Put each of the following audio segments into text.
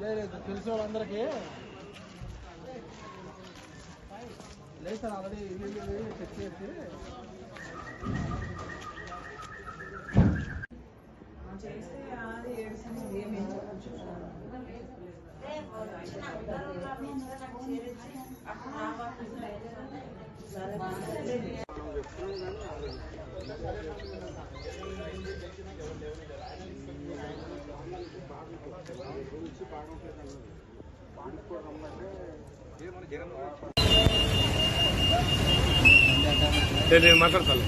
లేదు తెలిసిన వాళ్ళందరికీ లేదు సార్ ఆల్రెడీ చెక్ చేసి చేస్తే అది నేను మాట్లాడతాను?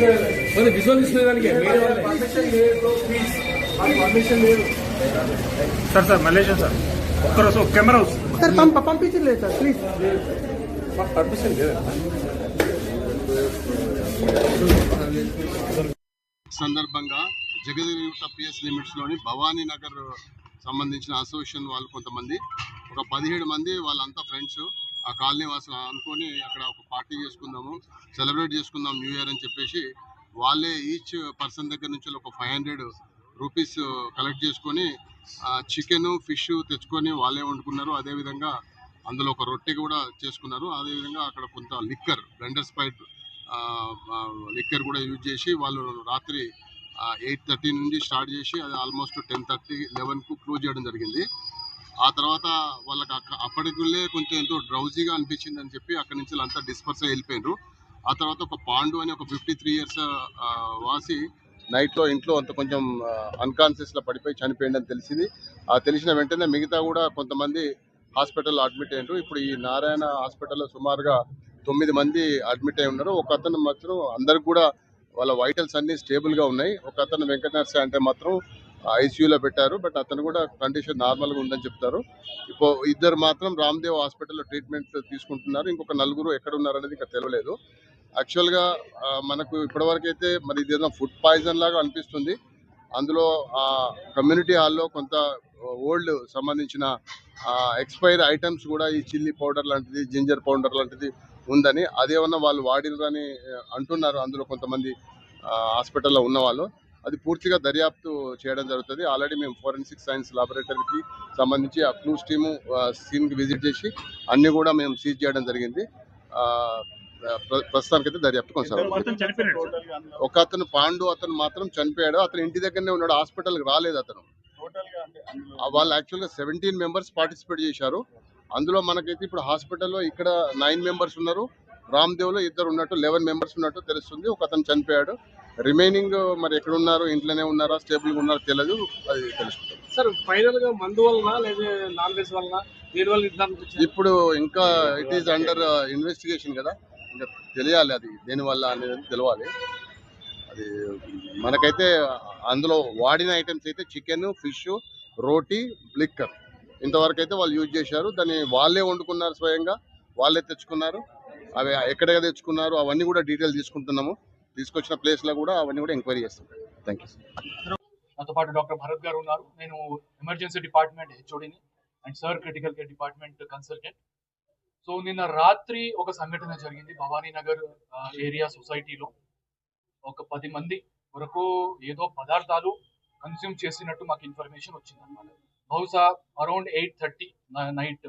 ఒక్క విజువల్ ఇస్తున్నదానికి సార్ సార్ మలేషియా సార్ ఒక్కరోజు కెమెరా సార్ పంప పంపించలేదు సార్ ప్లీజ్ పర్మిషన్ లేదా. సందర్భంగా జగదిరిగుట్ట పిఎస్ లిమిట్స్లోని భవానీ నగర్ సంబంధించిన అసోసియేషన్ వాళ్ళు కొంతమంది ఒక పదిహేడు మంది వాళ్ళంతా ఫ్రెండ్స్ ఆ కాలనీ వాసులు అనుకొని అక్కడ ఒక పార్టీ చేసుకుందాము సెలబ్రేట్ చేసుకుందాం న్యూ ఇయర్ అని చెప్పేసి వాళ్ళే ఈచ్ పర్సన్ దగ్గర నుంచి ఒక ఫైవ్ హండ్రెడ్ రూపీస్ కలెక్ట్ చేసుకొని చికెన్ ఫిష్ తెచ్చుకొని వాళ్ళే వండుకున్నారు. అదేవిధంగా అందులో ఒక రొట్టె కూడా చేసుకున్నారు. అదేవిధంగా అక్కడ కొంత లిక్కర్ బ్లెండర్ స్పైట్ లిక్కర్ కూడా యూజ్ చేసి వాళ్ళు రాత్రి ఎయిట్ థర్టీ నుంచి స్టార్ట్ చేసి అది ఆల్మోస్ట్ టెన్ థర్టీ లెవెన్కు క్లోజ్ చేయడం జరిగింది. ఆ తర్వాత వాళ్ళకి అక్క- అప్పటికుల్లే కొంచెం ఎంతో డ్రౌజీగా అనిపించింది అని చెప్పి అక్కడి నుంచి అంతా డిస్పర్స్ అయి వెళ్ళిపోయారు ఆ తర్వాత ఒక పాండు అని ఒక ఫిఫ్టీ త్రీ ఇయర్స్ వాసి నైట్లో ఇంట్లో అంత కొంచెం అన్కాన్షియస్లో పడిపోయి చనిపోయిండని తెలిసింది. ఆ తెలిసిన వెంటనే మిగతా కూడా కొంతమంది హాస్పిటల్లో అడ్మిట్ అయ్యారు ఇప్పుడు ఈ నారాయణ హాస్పిటల్లో సుమారుగా తొమ్మిది మంది అడ్మిట్ అయి ఉన్నారు. ఒక అతను మాత్రం అందరికి కూడా వాళ్ళ వైటల్స్ అన్ని స్టేబుల్గా ఉన్నాయి. ఒక అతను వెంకటనరసే అంటే మాత్రం ఐసీయూలో పెట్టారు బట్ అతను కూడా కండిషన్ నార్మల్గా ఉందని చెప్తారు. ఇప్పుడు ఇద్దరు మాత్రం రామ్దేవ్ హాస్పిటల్లో ట్రీట్మెంట్ తీసుకుంటున్నారు. ఇంకొక నలుగురు ఎక్కడ ఉన్నారనేది ఇంకా తెలియలేదు యాక్చువల్గా మనకు ఇప్పటివరకు అయితే మరి ఇదేదో ఫుడ్ పాయిజన్ లాగా అనిపిస్తుంది. అందులో ఆ కమ్యూనిటీ హాల్లో కొంత ఓల్డ్ సంబంధించిన ఎక్స్పైర్ ఐటమ్స్ కూడా ఈ చిల్లీ పౌడర్ లాంటిది జింజర్ పౌడర్ లాంటిది ఉందని అదేమన్నా వాళ్ళు వాడినరని అంటున్నారు. అందులో కొంతమంది హాస్పిటల్లో ఉన్న వాళ్ళు అది పూర్తిగా దర్యాప్తు చేయడం జరుగుతుంది. ఆల్రెడీ మేము ఫోరెన్సిక్ సైన్స్ లాబొరేటరీకి సంబంధించి ఆ క్లూస్ టీము సీన్కి విజిట్ చేసి అన్ని కూడా మేము సీజ్ చేయడం జరిగింది. ప్రస్తుతానికైతే దర్యాప్తు కొనసాగుతుంది. ఒక అతను పాండు అతను మాత్రం చనిపోయాడు. అతను ఇంటి దగ్గరనే ఉన్నాడు. హాస్పిటల్కి రాలేదు అతను. ఆ వాళ్ళు యాక్చువల్గా సెవెంటీన్ మెంబర్స్ పార్టిసిపేట్ చేశారు. అందులో మనకైతే ఇప్పుడు హాస్పిటల్లో ఇక్కడ నైన్ మెంబర్స్ ఉన్నారు. రామ్దేవ్లో ఇద్దరు ఉన్నట్టు లెవెన్ మెంబర్స్ ఉన్నట్టు తెలుస్తుంది. ఒక అతను చనిపోయాడు. రిమైనింగ్ మరి ఎక్కడ ఉన్నారు ఇంట్లోనే ఉన్నారా స్టేబుల్గా ఉన్నారో తెలియదు అది తెలుసుకుంటాం. సార్ ఫైనల్గా మందు వలన లేదా నాన్ వెజ్ వలన? దీని వల్ల ఇప్పుడు ఇంకా ఇట్ ఈస్ అండర్ ఇన్వెస్టిగేషన్ కదా. ఇంకా తెలియాలి అది దేనివల్ల అనేది తెలియాలి అది మనకైతే అందులో వాడిన ఐటమ్స్ అయితే చికెన్ ఫిష్ రోటీ లిక్కర్ ఇంతవరకు అయితే వాళ్ళు యూజ్ చేశారు. దాన్ని వాళ్ళే వండుకున్నారు స్వయంగా. వాళ్ళే తెచ్చుకున్నారు. అవి ఎక్కడ తెచ్చుకున్నారు అవన్నీ కూడా డీటెయిల్ తీసుకుంటున్నాము. తీసుకొచ్చిన ప్లేస్లో కూడా అవన్నీ కూడా ఎంక్వైరీ చేస్తాం థ్యాంక్ యూ నాతో పాటు డాక్టర్ భరత్ గారు ఉన్నారు. నేను emergency department హెచ్ఓడిని and sir critical care department consultant so నిన్న రాత్రి ఒక సంఘటన జరిగింది. భవానీ నగర్ ఏరియా సొసైటీలో ఒక పది మంది వరకు ఏదో పదార్థాలు కన్స్యూమ్ చేసినట్టు మాకు ఇన్ఫర్మేషన్ వచ్చింది అనమాట బహుశా around eight thirty night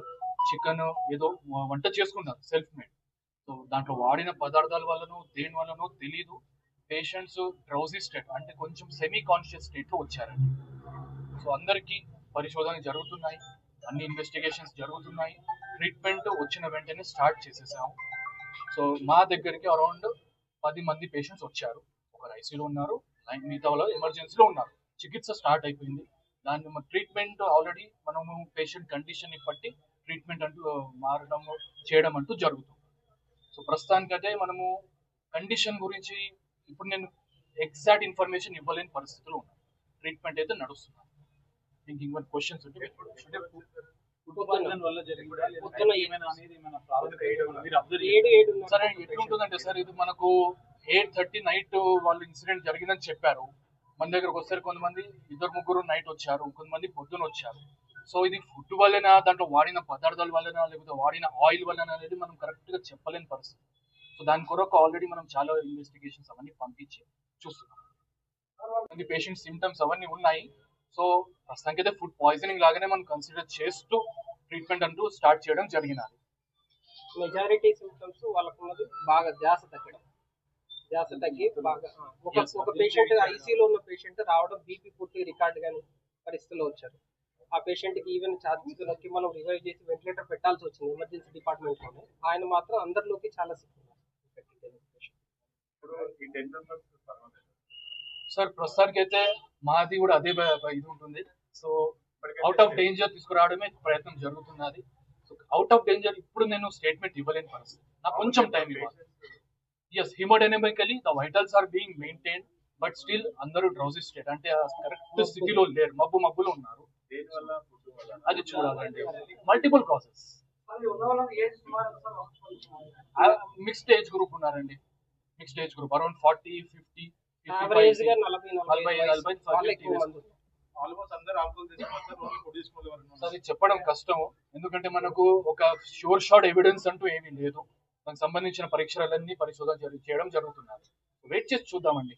chicken ఏదో వంట చేసుకున్నారు సెల్ఫ్ మేడ్ సో దాంట్లో వాడిన పదార్థాల వల్లనో దేని వల్లనో తెలియదు పేషెంట్స్ డ్రౌజీ స్టేట్ అంటే కొంచెం సెమీ కాన్షియస్ స్టేట్లో వచ్చారండి. సో అందరికీ పరిశోధన జరుగుతున్నాయి. అన్ని ఇన్వెస్టిగేషన్స్ జరుగుతున్నాయి. ట్రీట్మెంట్ వచ్చిన వెంటనే స్టార్ట్ చేసేసాము. సో మా దగ్గరికి అరౌండ్ పది మంది పేషెంట్స్ వచ్చారు. ఒకరు ఐసీలో ఉన్నారు. లైన్ మిగతా వాళ్ళు ఎమర్జెన్సీలో ఉన్నారు. చికిత్స స్టార్ట్ అయిపోయింది. దాన్ని ట్రీట్మెంట్ ఆల్రెడీ మనము పేషెంట్ కండిషన్ని బట్టి ట్రీట్మెంట్ అంటూ మారడం చేయడం అంటూ జరుగుతుంది. సో ప్రస్తుతానికైతే మనము కండిషన్ గురించి ఇప్పుడు నేను ఎగ్జాక్ట్ ఇన్ఫర్మేషన్ ఇవ్వలేని పరిస్థితిలో ఉన్నాను ట్రీట్మెంట్ అయితే నడుస్తున్నాను ఇంక ఇంకొన్ని క్వశ్చన్స్ ఉంటే సరే ఎట్లుంటుందంటే సార్ ఇది మనకు ఎయిట్ థర్టీ నైట్ వాళ్ళు ఇన్సిడెంట్ జరిగిందని చెప్పారు. మన దగ్గరకు వస్తారు కొంతమంది. ఇద్దరు ముగ్గురు నైట్ వచ్చారు. కొంతమంది పొద్దున వచ్చారు. సో ఇది ఫుడ్ వల్లనా దాంట్లో వాడిన పదార్థాల వల్లనా లేకపోతే వాడిన ఆయిల్ వల్లనా అనేది మనం కరెక్ట్గా చెప్పలేని పరిస్థితి. సో దాని కొరకు ఆల్రెడీ మనం చాలా ఇన్వెస్టిగేషన్స్ అవన్నీ పంపించి చూస్తున్నాం. పేషెంట్ సిమ్టమ్స్ అవన్నీ ఉన్నాయి. సో ప్రస్తుతానికి అయితే ఫుడ్ పాయిజనింగ్ లాగానే మనం కన్సిడర్ చేస్తూ ట్రీట్మెంట్ అంటూ స్టార్ట్ చేయడం జరిగినది. మెజారిటీ సిమ్టమ్స్ వాళ్ళకు ఉన్నది బాగా ధ్యాస తగ్గడం. ధ్యాస తగ్గి బాగా ఒక పేషెంట్ ఐసీయూలో ఉన్న పేషెంట్ రావడం బీపీ పూర్తి రికార్డ్ గాని పరిస్థితిలో వచ్చారు. ఆ పేషెంట్కి ఈవెన్ ఛార్జెస్ నొక్కి మనం రివైవ్ చేసి వెంటిలేటర్ పెట్టాల్సి వచ్చింది ఎమర్జెన్సీ డిపార్ట్మెంట్లోనే. ఆయన మాత్రం అందరిలోకి చాలా. సార్ ప్రస్తుతానికి అయితే మాది కూడా అదే ఇది ఉంటుంది. సో అవుట్ ఆఫ్ డేంజర్ తీసుకురావడమే ప్రయత్నం జరుగుతున్నది. సో అవుట్ ఆఫ్ డేంజర్ ఇప్పుడు నేను స్టేట్మెంట్ ఇవ్వలేని పరిస్థితి. నాకు కొంచెం టైం ఇవ్వాలి. Yes haemodynamically the vitals are being maintain but still అందరూ డ్రౌజీ స్టేట్ అంటే కరెక్ట్ స్థితిలో లేరు. మబ్బు మబ్బులో ఉన్నారు. అది చూడాలండి. Multiple cases mixed age group ఉన్నారండి. Mixed age group around forty fifty అది చెప్పడం కష్టం. ఎందుకంటే మనకు ఒక షూర్ షార్ట్ ఎవిడెన్స్ అంటూ ఏమీ లేదు. దానికి సంబంధించిన పరీక్షలన్నీ పరిశోధన చేయడం జరుగుతున్నది. వెయిట్ చేసి చూద్దామండి.